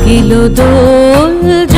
জাগিল দোল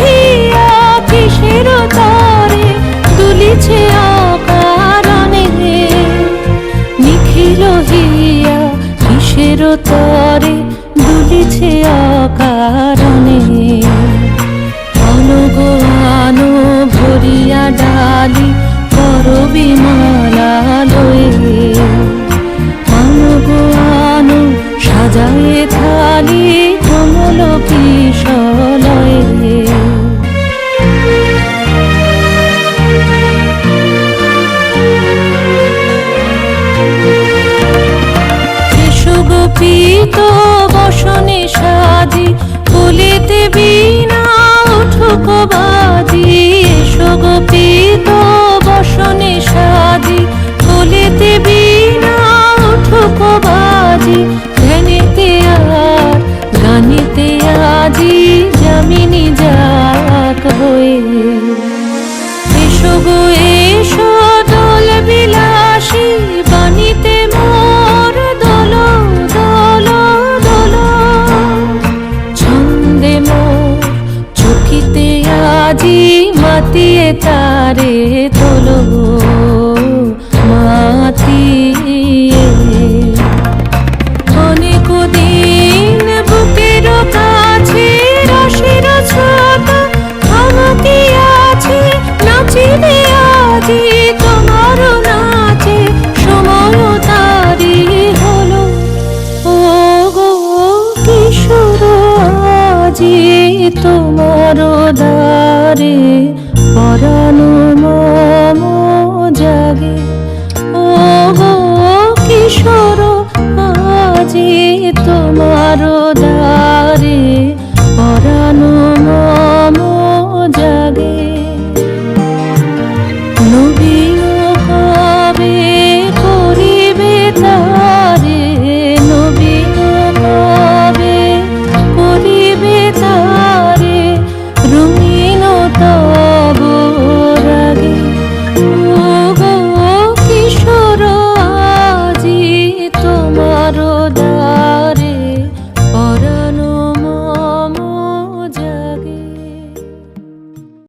হিয়া কিসের তরে, দুলিছে অকারণে। নিখিল অনুগানো ভরিয়া ডালি করবি মালা লয়ে অনুগানো সাজায়ে থালি, কমল কিশলয়ে তারে তোল মাতি অনেক দিন